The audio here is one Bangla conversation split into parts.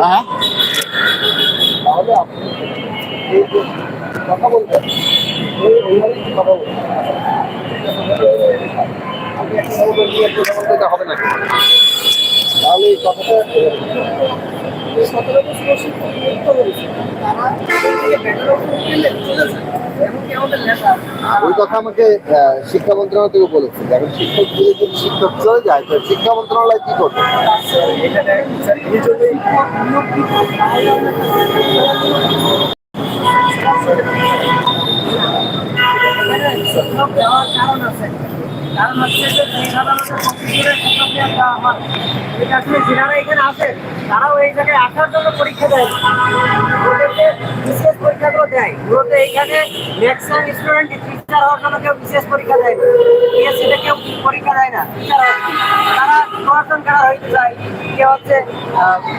হ্যাঁ তাহলে আপনি কথা বলবেন কথা বলবেন বলতে হবে না তাহলে এই কথাটা সতেরো বছর শিক্ষক নিয়োগ করেছে তারা এমনকি আমাদের নেতা ওই কথা আমাকে শিক্ষা মন্ত্রণালয় থেকে বলেছে এখন শিক্ষক যদি শিক্ষক চলে যায় তো শিক্ষা মন্ত্রণালয় কি করবে কারণ আছে কারণ হচ্ছে যে সাধারণত কম্পিউটারে শিক্ষক নিয়োগ দেওয়া হয় এখানে আসে, তারাও এই জায়গায় আসার জন্য পরীক্ষা দেয়। মূলত স্টুডেন্ট টিচার হওয়ার জন্য কেউ বিশেষ পরীক্ষা দেয় না। পিএসসিতে কেউ পরীক্ষা দেয় না টিচার তারা প্রশাসন ক্যাডার হইতে চায়? কেউ হচ্ছে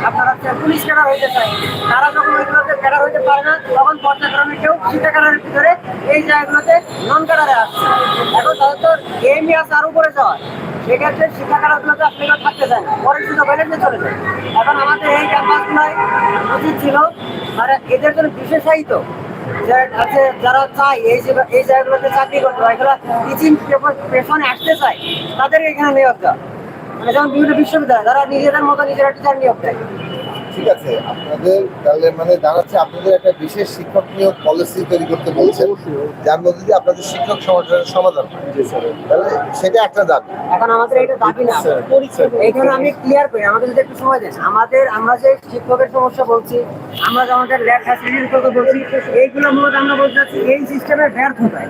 আপনার হচ্ছে পুলিশ ক্যাডার হইতে চায়? তারা যখন ওইগুলোতে ক্যাডার হইতে পারে না, তখন পর্যায়ক্রমে কেউ ক্যাডারের ভিতরে এই জায়গাগুলোতে নন ক্যাডারে আসছে। এখন তাদের তো এমই আছে আর উপরে যাওয়ার। সেক্ষেত্রে শিক্ষা ক্যাডারগুলোতে আপনি থাকতে চায় না। পরে সুযোগ হলে চলে যায়। এখন আমাদের এই ক্যাম্পাসগুলোয় উচিত ছিল মানে এদের জন্য বিশেষায়িত আছে, যারা চায়, এই যে এই জায়গাগুলোতে চাকরি করতে হয়, এগুলো টিচিং পেশনে আসতে চায় তাদের এখানে নিয়োগ দেওয়া মানে যেমন বিভিন্ন বিশ্ববিদ্যালয়, যারা নিজেদের মতো নিজেরা টিচার নিয়োগ দেয়। ঠিক আছে আপনাদের তাহলে মানে দাঁড়াচ্ছে আপনাদের একটা বিশেষ শিক্ষক নিয়োগ পলিসি তৈরি করতে বলছেন যার মধ্যে দিয়ে আপনাদের শিক্ষক সমস্যার সমাধান তাহলে সেটা একটা দাবি। এখন আমাদের এটা দাবি না। এইখানে আমি ক্লিয়ার করি আমাদের যদি একটু সময় দেন। আমাদের আমরা যে শিক্ষকের সমস্যা বলছি আমরা যে আমাদের ল্যাব ফ্যাসিলিটির কথা বলছি এইগুলো মূলত আমরা বলতে চাচ্ছি এই সিস্টেমের ব্যর্থতায়।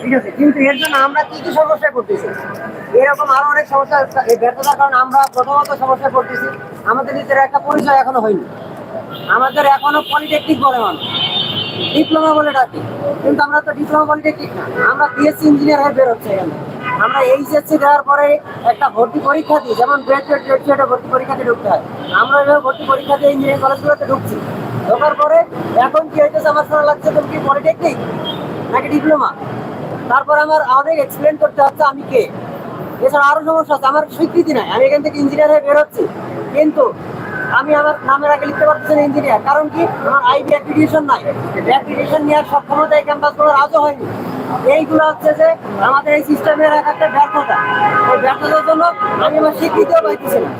ঠিক আছে? কিন্তু এর জন্য আমরা কি কি সমস্যায় পড়তেছি? এরকম আরও অনেক সমস্যা এই ব্যর্থতার কারণে আমরা প্রথমত সমস্যায় পড়তেছি আমাদের নিজের একটা পরিচয় এখনও হয়নি। আমাদের এখনও পলিটেকনিক বলে মানুষ। ডিপ্লোমা বলে ডাকি। কিন্তু আমরা তো ডিপ্লোমা পলিটেকনিক না। আমরা বিএসসি ইঞ্জিনিয়ার হয়ে বেরোচ্ছে এখানে। আমরা এইচএসসি দেওয়ার পরে একটা ভর্তি পরীক্ষা দিই, যেমন গ্রাজুয়েট গ্রাজুয়েটে ভর্তি পরীক্ষাতে ঢুকতে হয়। আমরা এভাবে ভর্তি পরীক্ষা দিয়ে ইঞ্জিনিয়ারিং কলেজগুলোতে ঢুকছি। ঢোকার পরে এখন কি হইতেছে আমার শোনা লাগছে তুমি কি পলিটেকনিক নাকি ডিপ্লোমা তারপর আমার অনেক এক্সপ্লেন করতে হচ্ছে আমি কে। এছাড়া আরও সমস্যা আছে, আমার স্বীকৃতি নাই, আমি এখান থেকে ইঞ্জিনিয়ার হয়ে বেরোচ্ছি। কিন্তু আমি আমার নামের আগে লিখতে পারতেছি না ইঞ্জিনিয়ার কারণ কি? আমার আইবি অ্যাপ্লিকেশন নাই। অ্যাপ্লিকেশন নেওয়ার সক্ষমতা এই ক্যাম্পাসগুলো আজও হয়নি। এইগুলো হচ্ছে যে আমাদের এই সিস্টেমের এক একটা ব্যর্থতা। এই ব্যর্থতার জন্য আমি আমার স্বীকৃতিও পাইতেছি না।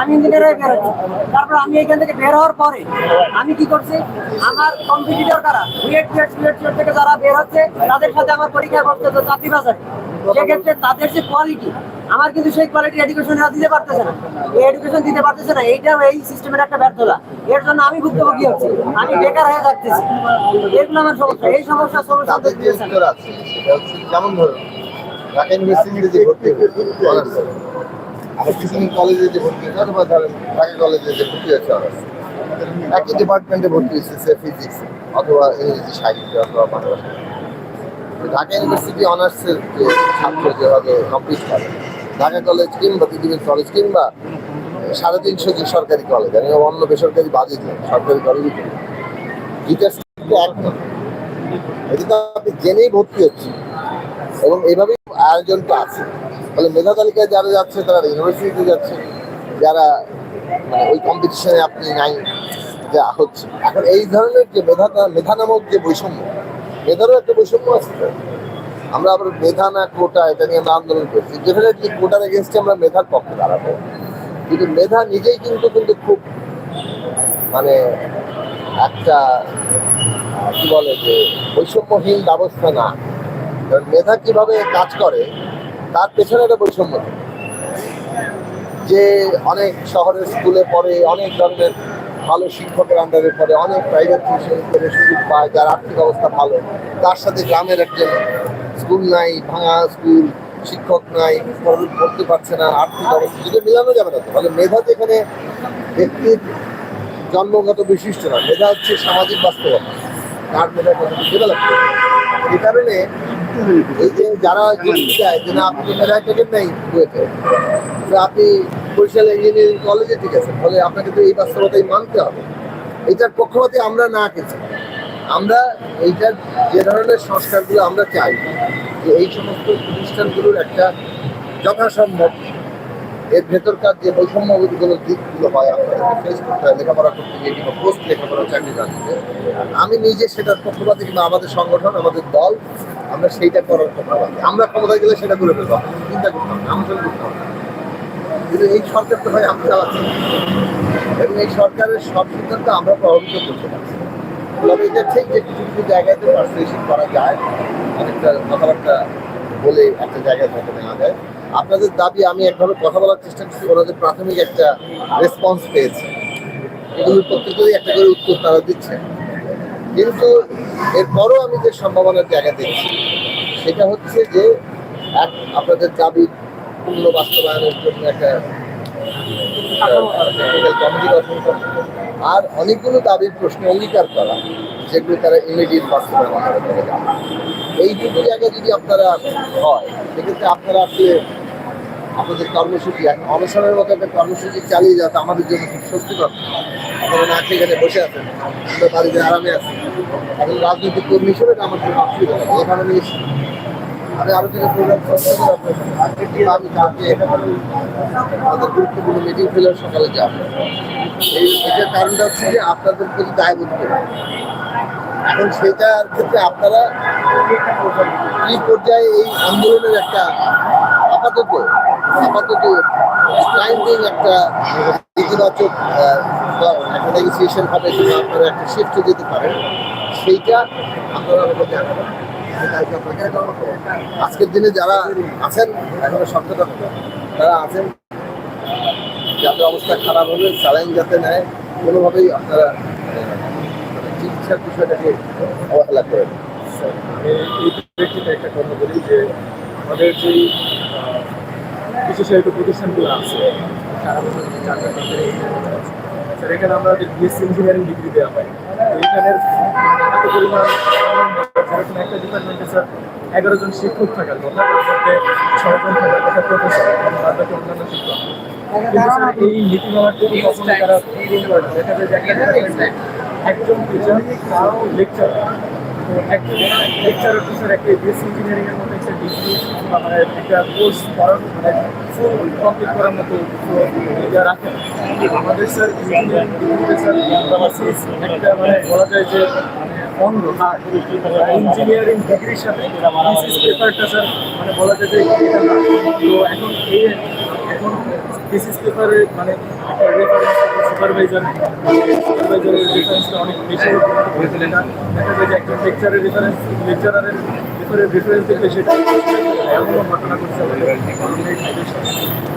আমি ইঞ্জিনিয়ার হয়ে বেরোচ্ছি। তারপর আমি এখান থেকে বের হওয়ার পরে আমি কি করছি? আমার কম্পিটিটর কারা? বিএড থেকে যারা বের হচ্ছে, তাদের সাথে আমার পরীক্ষা করতে হতো চাকরি বাজারে সেক্ষেত্রে তাদের যে কোয়ালিটি আমার কিন্তু সেই কোয়ালিটি এডুকেশন দিতে পারতেছে না। এই এডুকেশন দিতে পারতেছে না, এইটাও এই সিস্টেমের একটা ব্যর্থতা। এর জন্য আমি ভুক্তভোগী হচ্ছি, আমি বেকার হয়ে থাকতেছি এগুলো আমার সমস্যা, এই সমস্যার সমস্যা একই ডিপার্টমেন্টে ভর্তি হয়েছে সে ফিজিক্স অথবা ইংরেজি সাহিত্য অথবা বাংলা। ঢাকা ইউনিভার্সিটি অনার্সের যে ছাত্র যেভাবে কমপ্লিট করে, ঢাকা কলেজ কিংবা পৃথিবীর কলেজ কিংবা সাড়ে তিনশো যে সরকারি কলেজ আমি অন্য বেসরকারি বাজে দিই সরকারি কলেজই করি সাথে এটা তো আপনি জেনেই ভর্তি হচ্ছে এবং এইভাবেই আয়োজনটা আছে। ফলে মেধা তালিকায় যারা যাচ্ছে, তারা ইউনিভার্সিটিতে যাচ্ছে। যারা মানে ওই কম্পিটিশনে আপনি নাই, যা হচ্ছে। এখন এই ধরনের যে মেধা মেধা নামক যে বৈষম্য মেধারও একটা বৈষম্য আছে আমরা আবার মেধা না, কোটা, এটা নিয়ে আমরা আন্দোলন করছি। ডেফিনেটলি কোটার এগেনস্টে আমরা মেধার পক্ষে দাঁড়াবো। কিন্তু মেধা নিজেই কিন্তু কিন্তু খুব মানে একটা, কি বলে যে বৈষম্যহীন ব্যবস্থা না। কারণ মেধা কীভাবে কাজ করে, তার পেছনে একটা বৈষম্য যে অনেক শহরের স্কুলে পড়ে, অনেক ধরনের ভালো শিক্ষকের আন্ডারে পড়ে, অনেক প্রাইভেট টিউশন করে সুযোগ পায়, যার আর্থিক অবস্থা ভালো। তার সাথে গ্রামের একজন স্কুল নাই, ভাঙা স্কুল শিক্ষক নাই পড়- পড়তে পারছে না, আর্থিক অবস্থা। যদি মেলানো যাবে না তো? ফলে মেধা যেখানে ব্যক্তির জন্মগত বৈশিষ্ট্য না মেধা হচ্ছে সামাজিক বাস্তবতা। তার মেধা কত ডেভেলপ এই কারণে এই যে যারা চায় যে না, আপনি মেধায় টেকেন নাই আপনি বরিশাল ইঞ্জিনিয়ারিং কলেজে ঠিক আছে, ফলে আপনাকে তো এই বাস্তবতাই মানতে হবে। এটার পক্ষপাতে আমরা না কিছু আমরা এইটার যে ধরনের সংস্কারগুলো আমরা চাই, যে এই সমস্ত প্রতিষ্ঠানগুলোর একটা যথাসম্ভব এর ভেতরকার যে বৈষম্যগুলো দিকগুলো হয় আপনাদেরকে ফেস করতে হয় লেখাপড়া করতে গিয়ে কিংবা পোস্ট লেখাপড়া চাকরি যাচ্ছে আমি নিজে সেটার পক্ষপাতি কিংবা আমাদের সংগঠন, আমাদের দল, আমরা সেইটা করার পক্ষপাতি আমরা ক্ষমতায় গেলে সেটা করে ফেলব, চিন্তা করতাম আমাদের করতে হবে। কিন্তু এই সরকার তো ভাই আমরা চালাচ্ছি, এবং এই সরকারের সব সিদ্ধান্ত আমরা প্রভাবিত করতে পারছি তবে এটা ঠিক যে কিছু কিছু জায়গাতে পার্সুয়েশন করা যায়, অনেকটা কথাবার্তা বলে একটা জায়গায় থেকে নেওয়া যায়। আপনাদের দাবি, আমি একভাবে কথা বলার চেষ্টা করছি, ওনাদের প্রাথমিক একটা রেসপন্স পেয়েছে। এগুলোর প্রত্যেকেরই একটা করে উত্তর তারা দিচ্ছে। কিন্তু এরপরও আমি যে সম্ভাবনার জায়গা দেখছি, সেটা হচ্ছে যে এক, আপনাদের দাবি পূর্ণ বাস্তবায়নের জন্য একটা কমিটি গঠন করা। আর অনেকগুলো দাবির প্রশ্ন অঙ্গীকার করা, যেগুলো তারা ইমিডিয়েট বাস্তবায়ন করে এই দুটো জায়গায় যদি আপনারা হয়, সেক্ষেত্রে আপনারা আপনি, আপনাদের কর্মসূচি অনশনের মতো একটা কর্মসূচি চালিয়ে যাতে আমাদের জন্য খুব স্বস্তিকর। আপনারা না এখানে বসে আছেন, আমরা বাড়িতে আরামে আছি। এবং রাজনৈতিক কর্মী হিসেবে আমার জন্য অসুবিধা এখানে আমি এসেছি আমি আরও থেকে প্রোগ্রাম আমাদের গুরুত্বপূর্ণ মিটিং ফেলে সকালে যাব। এই এটার কারণটা হচ্ছে যে আপনাদের প্রতি দায়বোধ করে এখন সেটার ক্ষেত্রে আপনারা এই পর্যায়ে এই আন্দোলনের একটা আপাতত আপাতত টাইমিং একটা ইতিবাচক নেগোসিয়েশন হবে আপনারা একটা শিফটে যেতে পারেন, সেইটা আপনারা আমাকে জানাবেন। আজকের দিনে যারা আছেন, এখনও সত্যতা তারা আছেন যাতে অবস্থা খারাপ হলে স্যালাইন যাতে নেয়, কোনোভাবেই আপনারা মানে চিকিৎসার বিষয়টাকে অবহেলা করেন এই প্রেক্ষিতে একটা কথা বলি যে আমাদের যে বিশেষায়িত প্রতিষ্ঠানগুলো আছে স্যার, এখানে আমরা বিএসসি ইঞ্জিনিয়ারিং ডিগ্রি দেওয়া হয় এখানের যেরকম একটা ডিপার্টমেন্টে স্যার এগারো জন শিক্ষক থাকার কথা তার মধ্যে ছয়জন থাকার কথা প্রফেসর এবং বাদ বাকি অন্যান্য শিক্ষক। কিন্তু স্যার এই নীতিমালার জন্য কখনো তারা পূরণ করে না। দেখা যায় যে একটা একজন টিচার তাও লেকচার একজন লেকচারার টিচার একটা বিএসসি ইঞ্জিনিয়ারিং এর মতো একটা ডিগ্রি মানে একটা কোর্স করার ফুল কমপ্লিট করার মতো রাখেন আমাদের স্যার ইঞ্জিনিয়ারিং ডিগ্রিতে স্যার একটা মানে বলা যায় যে অঙ্গ ইঞ্জিনিয়ারিং ডিগ্রির সাথে থিসিস পেপারটা স্যার মানে বলা যায় যে তো এখন এই এখন থিসিস পেপারে মানে একটা সুপারভাইজার সুপারভাইজারের অনেক বেশি দেখা যায় যে একজন লেকচারের রেফারেন্স লেকচারারের রেফারেন্স রেফারেন্স দেখলে সেটা ঘটনা।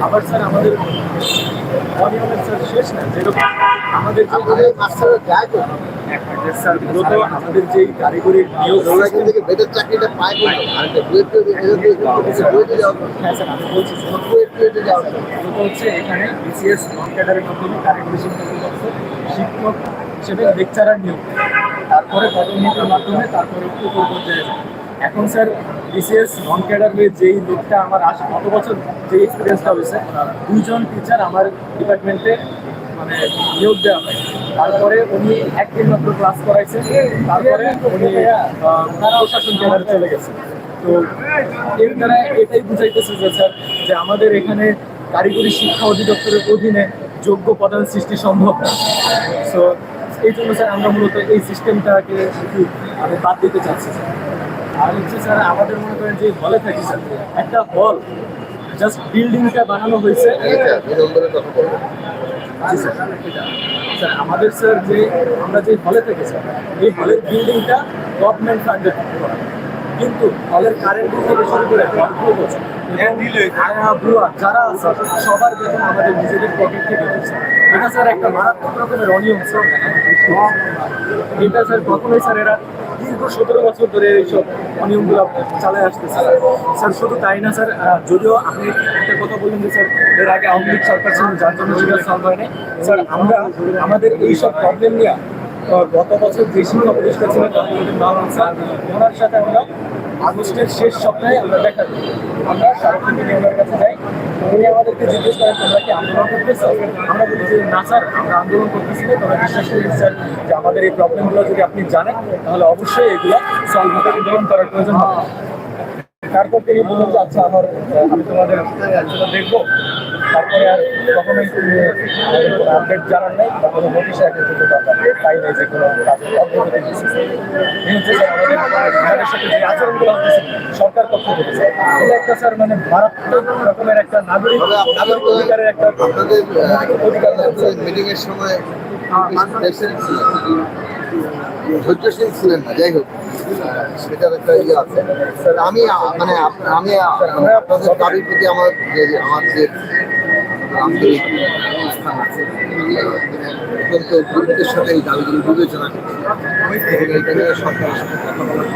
আবার স্যার আমাদের অনিয়মের স্যার শেষ না, যেরকম আমাদের মাস্টাররা যে স্যার মূলত আমাদের যেই কারিগরি নিয়োগ ওরা বেটার চাকরিটা পায় হ্যাঁ হচ্ছে এখানে বিসিএস নন ক্যাডারের মাধ্যমে কারিগরি শিক্ষা শিক্ষক হিসেবে লেকচারার নিয়োগ। তারপরে পদোন্নতির মাধ্যমে তারপরে উপর পর্যায়ে এখন স্যার বিসিএস নন ক্যাডার হয়ে যেই লোকটা আমার আস গত বছর যে এক্সপিরিয়েন্সটা হয়েছে দুজন টিচার আমার ডিপার্টমেন্টে মানে নিয়োগ দেওয়া হয় তারপরে উনি একদিন মাত্র ক্লাস করাইছেন তারপরে উনি প্রশাসন ক্যাডারে চলে গেছেন তো এর দ্বারা এটাই বুঝাইতেছে যে স্যার যে আমাদের এখানে কারিগরি শিক্ষা অধিদপ্তরের অধীনে যোগ্য পদান সৃষ্টি সম্ভব না সো এই জন্য স্যার আমরা মূলত এই সিস্টেমটাকে একটু আমি বাদ দিতে চাচ্ছি আর হচ্ছে স্যার আমাদের মনে করেন যে হলে থাকি স্যার একটা হল জাস্ট বিল্ডিংটা বানানো হয়েছে জি স্যার। স্যার আমাদের স্যার যে আমরা যে হলে থেকে স্যার এই হলের বিল্ডিংটা গভর্নমেন্ট ফান্ডেড করা কিন্তু হলের কারেন্ট বিল থেকে শুরু করে গল্প আয়া ব্রুয়া যারা আছে সবার বেতন আমাদের নিজেদের পকেট থেকে এটা স্যার একটা মারাত্মক রকমের অনিয়ম স্যার। এটা স্যার কখনোই স্যার এরা দীর্ঘ সতেরো বছর ধরে এইসব অনিয়মগুলো চালায় আসতেছে। স্যার, শুধু তাই না, স্যার যদিও আপনি একটা কথা বললেন যে, স্যার, এর আগে আওয়ামী লীগ সরকার ছিল, যার জন্য সেটা সলভ হয়নি। স্যার, আমরা আমাদের এইসব প্রবলেম নিয়ে গত বছর যে শিক্ষা প্রতিষ্ঠা ছিলেন ওনার সাথে আমরা আগস্টের শেষ সপ্তাহে আমরা দেখা আমরা সারা কাছে যাই। উনি আমাদেরকে জিজ্ঞেস করেন, তোমরা কি আন্দোলন করতেছো? আমরা বলি যে না স্যার, আমরা আন্দোলন করতেছি না। তোমরা বিশ্বাস করি স্যার যে আমাদের এই প্রবলেমগুলো যদি আপনি জানেন, তাহলে অবশ্যই এগুলো সলভ হবে। আন্দোলন করার প্রয়োজন হবে। তারপর তিনি বললেন যে আচ্ছা আমার আমি তোমাদের দেখব তারপরে আর কখনোই আপডেট জানার নেই বা কোনো নোটিশ দরকার নেই পাই নাই যে কোনো অগ্রগতি এই হচ্ছে আমাদের সাথে যে আচরণগুলো হচ্ছে সরকার পক্ষ থেকে এটা একটা স্যার মানে মারাত্মক রকমের একটা নাগরিক নাগরিক অধিকারের একটা অধিকার রয়েছে। মিটিং এর সময় ধৈর্যশীল ছিলেন না, যাই হোক। সেটার একটা ইয়ে আছে। আমি মানে আমি আপনাদের দাবির প্রতি আমার যে আমার যে অত্যন্ত গুরুত্বের সাথে এই দাবিগুলো বিবেচনা এবং সরকারের সাথে কথা বলার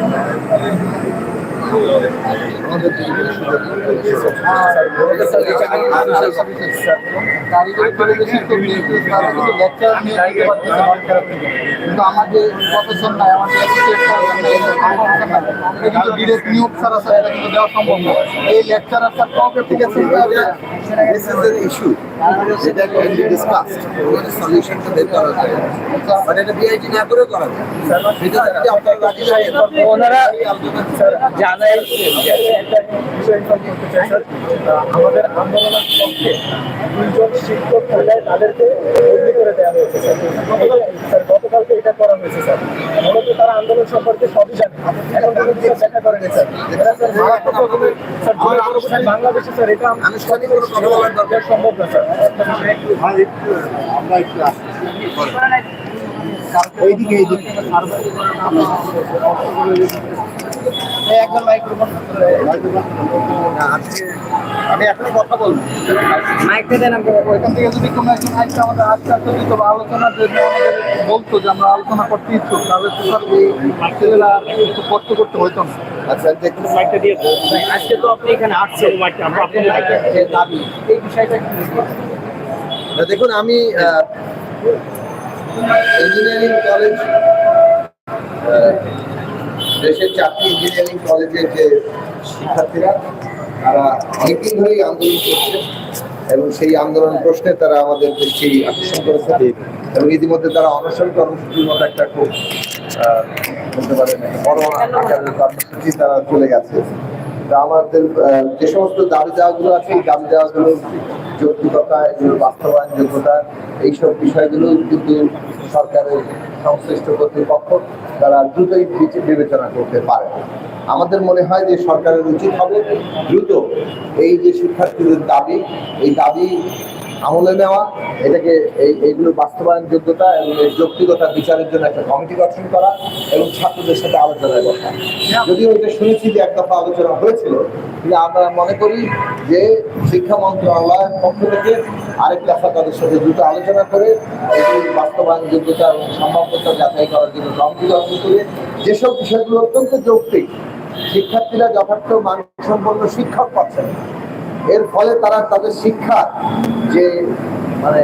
কিন্তু আমাদের প্রফেশন নাই আমাদের ডিরেক্ট নিয়োগ ছাড়া কিন্তু দেওয়া সম্ভব এই লেকচারার স্যার কাউকে থেকে an যেটা can be discussed এবং সলিউশনটা বের করা যায় বাট এটা বিআইটি না করে করা যায় সেটা যদি আপনারা রাজি না ওনারা আহ, আমাদের আন্দোলনের পক্ষে দুইজন শিক্ষক হলে তাদেরকে বদলি করে দেওয়া হয়েছে স্যার গতকালকে এটা করা হয়েছে স্যার মূলত তারা আন্দোলন সম্পর্কে সবই জানে এখন পর্যন্ত দেখা করেনি স্যার স্যার বাংলাদেশে স্যার এটা আনুষ্ঠানিক কোনো কথা বলার দরকার সম্ভব না স্যার এইদিকে এইদিকে। আজকে আমি এখনই কথা বলব। মাইকটা দেন ওইখান থেকে যদি কোনো একজন আজকে আমাদের আজকে আসতে দিত বা আলোচনার জন্য আমাদের বলতো যে আমরা আলোচনা করতে ইচ্ছুক। তাহলে ছেলেরা একটু কষ্ট করতে হইতো না। আচ্ছা দেখুন। মাইকটা দিয়ে আজকে তো আপনি এখানে আসছেন মাইকটা আমরা আপনার মাইকটা দাবি। এই বিষয়টা দেখুন আমি ইঞ্জিনিয়ারিং কলেজ দেশের চারটি ইঞ্জিনিয়ারিং কলেজের যে শিক্ষার্থীরা তারা অনেকদিন ধরেই আন্দোলন করছে এবং সেই আন্দোলন প্রশ্নে তারা আমাদের সেই আকর্ষণ করেছে। এবং ইতিমধ্যে তারা অনশন কর্মসূচির মতো একটা খুব বলতে পারেন বড় আকারের কর্মসূচি তারা চলে গেছে। আমাদের যে সমস্ত দাবি দেওয়াগুলো আছে এই দাবি দেওয়াগুলো যৌক্তিকতা এগুলো বাস্তবায়ন যোগ্যতা এইসব বিষয়গুলো কিন্তু সরকারের সংশ্লিষ্ট কর্তৃপক্ষ তারা দ্রুতই বিবেচনা করতে পারে। আমাদের মনে হয় যে সরকারের উচিত হবে দ্রুত এই যে শিক্ষার্থীদের দাবি এই দাবি আমলে নেওয়া, এটাকে এই এইগুলো বাস্তবায়ন যোগ্যতা এবং এর যৌক্তিকতা বিচারের জন্য একটা কমিটি গঠন করা এবং ছাত্রদের সাথে আলোচনায় বসা যদিও এটা শুনেছি যে এক দফা আলোচনা হয়েছিল, কিন্তু আমরা মনে করি যে শিক্ষা মন্ত্রণালয়ের পক্ষ থেকে আরেক দফা তাদের সাথে দ্রুত আলোচনা করে এগুলি বাস্তবায়ন যোগ্যতা এবং সম্ভাব্যতা যাচাই করার জন্য কমিটি গঠন করে যেসব বিষয়গুলো অত্যন্ত যৌক্তিক, শিক্ষার্থীরা যথার্থ মানসম্পন্ন শিক্ষক পাচ্ছেন। এর ফলে তারা তাদের শিক্ষা যে মানে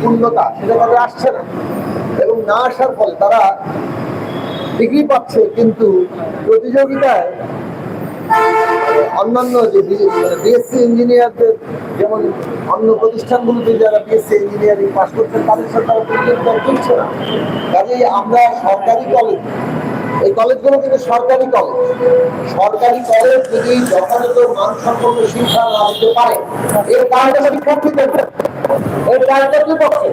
পূর্ণতা, সেটা তাদের আসছে না। এবং না আসার ফলে তারা ডিগ্রি পাচ্ছে, কিন্তু প্রতিযোগিতায় অন্যান্য যে বিএসসি ইঞ্জিনিয়ারদের যেমন অন্য প্রতিষ্ঠানগুলোতে যারা বিএসসি ইঞ্জিনিয়ারিং পাস করছেন, তাদের সাথে তারা প্রতিযোগিতা চলছে না। কাজেই আমরা সরকারি কলেজ এই কলেজগুলো কিন্তু সরকারি কলেজ। সরকারি কলেজ যদি যথাযথ মানসম্পন্ন শিক্ষা না দিতে পারে, এর কারণে আমি এর কারণটা কি পক্ষে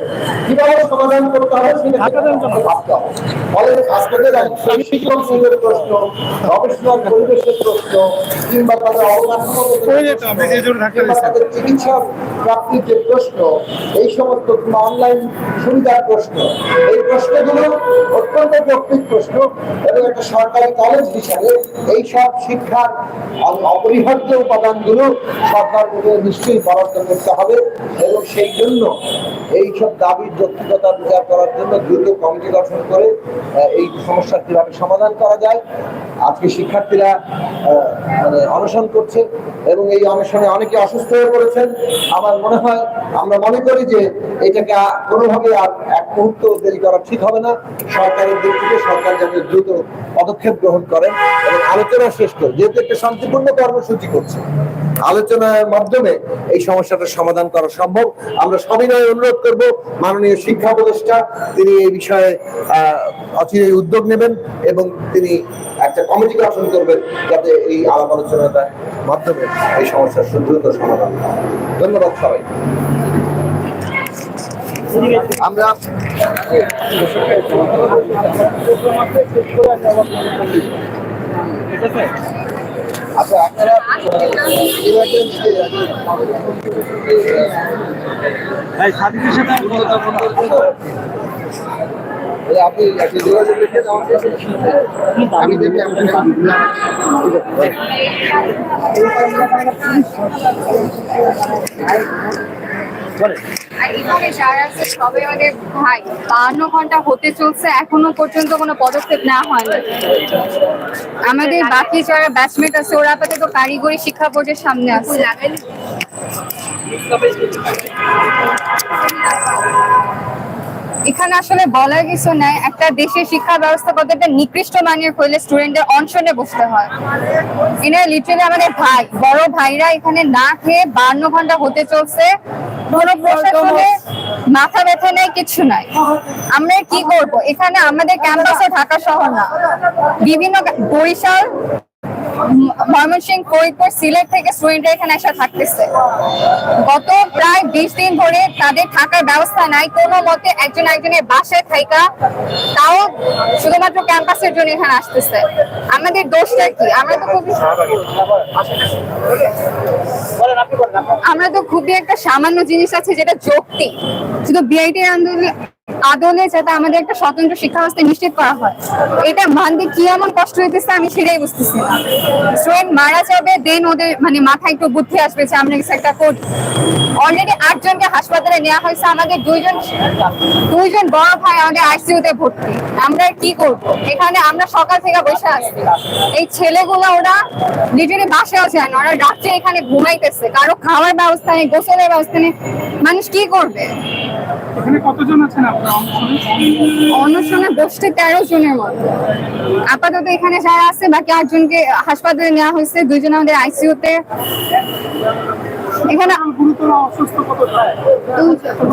কীভাবে সমাধান করতে হবে সেটা শিক্ষার্থীদের ভাবতে হবে। কলেজ ছাত্রদের শিক্ষক সংঘের প্রশ্ন গবেষণার পরিবেশের প্রশ্ন কিংবা তাদের অবকাঠামোগত চিকিৎসা প্রাপ্তির যে প্রশ্ন এই সমস্ত অনলাইন সুবিধার প্রশ্ন এই প্রশ্নগুলো অত্যন্ত যৌক্তিক প্রশ্ন এবং একটা সরকারি কলেজ হিসাবে এই সব শিক্ষার অপরিহার্য উপাদানগুলো সরকারকে নিশ্চয়ই বরাদ্দ করতে হবে এবং সেই জন্য এই সব দাবির যৌক্তিকতা বিচার করার জন্য দ্রুত কমিটি গঠন করে এই সমস্যার কীভাবে সমাধান করা যায়, আজকে শিক্ষার্থীরা মানে অনশন করছে এবং এই অনশনে অনেকে অসুস্থ হয়ে পড়েছেন। আমার মনে হয়, আমরা মনে করি যে এটাকে কোনোভাবে আর এক মুহূর্ত দেরি করা ঠিক হবে না। সরকারের দিক থেকে সরকার যাতে দ্রুত পদক্ষেপ গ্রহণ করেন এবং আলোচনা শেষ করে। যেহেতু একটা শান্তিপূর্ণ কর্মসূচি করছে, আলোচনার মাধ্যমে এই সমস্যাটার সমাধান করা সম্ভব। আমরা সবিনয় অনুরোধ করব মাননীয় শিক্ষা উপদেষ্টা তিনি এই বিষয়ে আহ, অচিরেই উদ্যোগ নেবেন এবং তিনি একটা কমিটি গঠন করবেন যাতে এই আলাপ আলোচনাটার মাধ্যমে এই সমস্যার দ্রুত সমাধান ধন্যবাদ সবাই। আমরা সাথে আমি আমাকে আমি দেখি আমি সবাই আমাদের ভাই, বাহান্ন ঘণ্টা হতে চলছে, এখনও পর্যন্ত কোনো পদক্ষেপ না হয়নি। আমাদের বাকি যারা ব্যাচমেট আছে, ওরা আপাতত কারিগরি শিক্ষা বোর্ডের সামনে আছে। এখানে আসলে বলার কিছু নাই। একটা দেশের শিক্ষা ব্যবস্থা কতটা নিকৃষ্ট মানের হইলে স্টুডেন্টদের অনশনে বসতে হয়। এনারা লিটারালি আমাদের ভাই বড় ভাইরা এখানে না খেয়ে বান্ন ঘণ্টা হতে চলছে। কোনো প্রশাসনে মাথা ব্যথা নেই কিছু নাই। আমরা কি করব? এখানে আমাদের ক্যাম্পাসে ঢাকা শহর না। বিভিন্ন বরিশাল ময়মনসিংহ ফরিদপুর, সিলেট থেকে স্টুডেন্টরা এখানে এসে থাকতেছে। গত প্রায় বিশ দিন ধরে তাদের থাকার ব্যবস্থা নাই। কোনো মতে একজন একজনের বাসায় থাইকা, তাও শুধুমাত্র ক্যাম্পাসের জন্য এখানে আসতেছে। আমাদের দোষটা কি? আমরা তো খুবই আমরা তো খুবই একটা সামান্য জিনিস আছে যেটা যৌক্তিক। শুধু বিআইটি আন্দোলন আদলে যাতে আমাদের একটা স্বতন্ত্র শিক্ষা ব্যবস্থা নিশ্চিত করা হয়। এটা মানতে কি এমন কষ্ট হইতেছে আমি সেটাই বুঝতেছি না। মারা যাবে দেন ওদের মানে মাথায় একটু বুদ্ধি আসবে যে আমরা কিছু একটা করি। অলরেডি আটজনকে হাসপাতালে নেওয়া হয়েছে, আমাদের দুইজন দুইজন বড় ভাই আমাদের আইসিইউ তে ভর্তি। আমরা কি করব? এখানে আমরা সকাল থেকে বসে আছি। এই ছেলেগুলো ওরা লিটারি বাসায় যায় না, ওরা রাত্রে এখানে ঘুমাইতেছে। কারও খাওয়ার ব্যবস্থা নেই, গোসলের ব্যবস্থা নেই। মানুষ কি করবে? এখানে কতজন আছেন আপনারা অংশনে অন্নশনে বসছে তেরো জনের মতো আপাতত এখানে যারা আছে, বাকি আটজনকে হাসপাতালে নেওয়া হয়েছে। দুইজন আমাদের আইসিইউ তে। এখানে গুরুতর অসুস্থ কত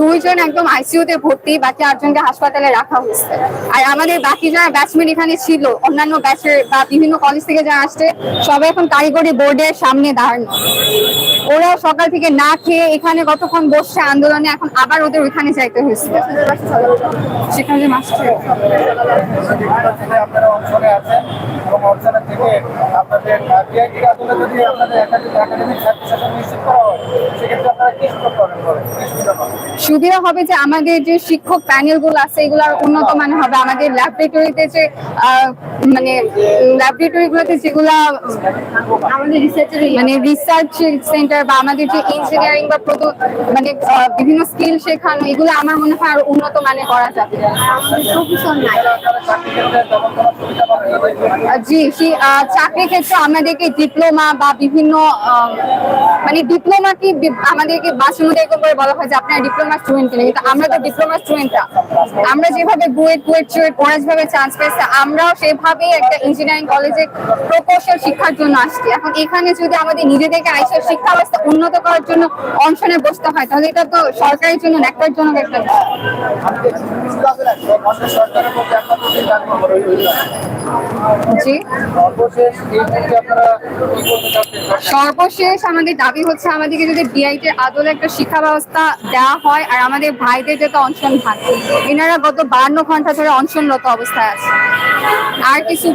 দুইজন একদম আইসিইউ তে ভর্তি বাকি আটজনকে হাসপাতালে রাখা হয়েছে। আর আমাদের বাকি যারা ব্যাচমেট এখানে ছিল অন্যান্য ব্যাচের বা বিভিন্ন কলেজ থেকে যারা আসছে সবাই এখন কারিগরি বোর্ডের সামনে দাঁড়ানো। ওরাও সকাল থেকে না খেয়ে এখানে কতক্ষণ বসছে আন্দোলনে এখন আবার ওদের ওইখানে যাইতে হয়েছে। সেখানে মাস্টার। আপনারা অঞ্চলে আছেন এবং অঞ্চলে থেকে আপনাদের যদি আপনাদের একাডেমিক করা হয় সুবিধা হবে যে আমাদের যে শিক্ষক প্যানেলগুলো আছে এগুলো উন্নত মানের হবে। আমাদের ল্যাবরেটরিতে যে মানে ল্যাবরেটরি গুলোতে যেগুলা মানে রিসার্চ সেন্টার বা আমাদের যে ইঞ্জিনিয়ারিং বা মানে বিভিন্ন স্কিল শেখানো এগুলো আমার মনে হয় আরও উন্নত মানের করা যাবে। চাকরি জি আহ, ক্ষেত্রে আমাদেরকে ডিপ্লোমা বা বিভিন্ন মানে ডিপ্লোমা কি আমাদেরকে বাসের মধ্যে এরকম করে বলা হয় যে আপনার ডিপ্লোমা স্টুডেন্ট কিনা। কিন্তু আমরা তো ডিপ্লোমা স্টুডেন্টরা আমরা যেভাবে বুয়েট কুয়েট চুয়েট ওরা যেভাবে চান্স পেয়েছে আমরাও সেভাবেই একটা ইঞ্জিনিয়ারিং কলেজে প্রকৌশল শিক্ষার জন্য আসছি। এখন এখানে যদি আমাদের নিজেদেরকে আইসা শিক্ষা ব্যবস্থা উন্নত করার জন্য অনশনে বসতে হয় তাহলে এটা তো সরকারের জন্য একটার জন্য একটা। আমাদের জি। সর্বশেষ আমাদের দাবি হচ্ছে আমাদেরকে যদি ডিআইটি আদলে একটা শিক্ষা ব্যবস্থা দেওয়া হয় আর আমাদের ভাইদের যাতে অনশন থাকে এনারা গত বান্ন ঘণ্টা ধরে অনশনরত অবস্থায় আছে। আর কিছু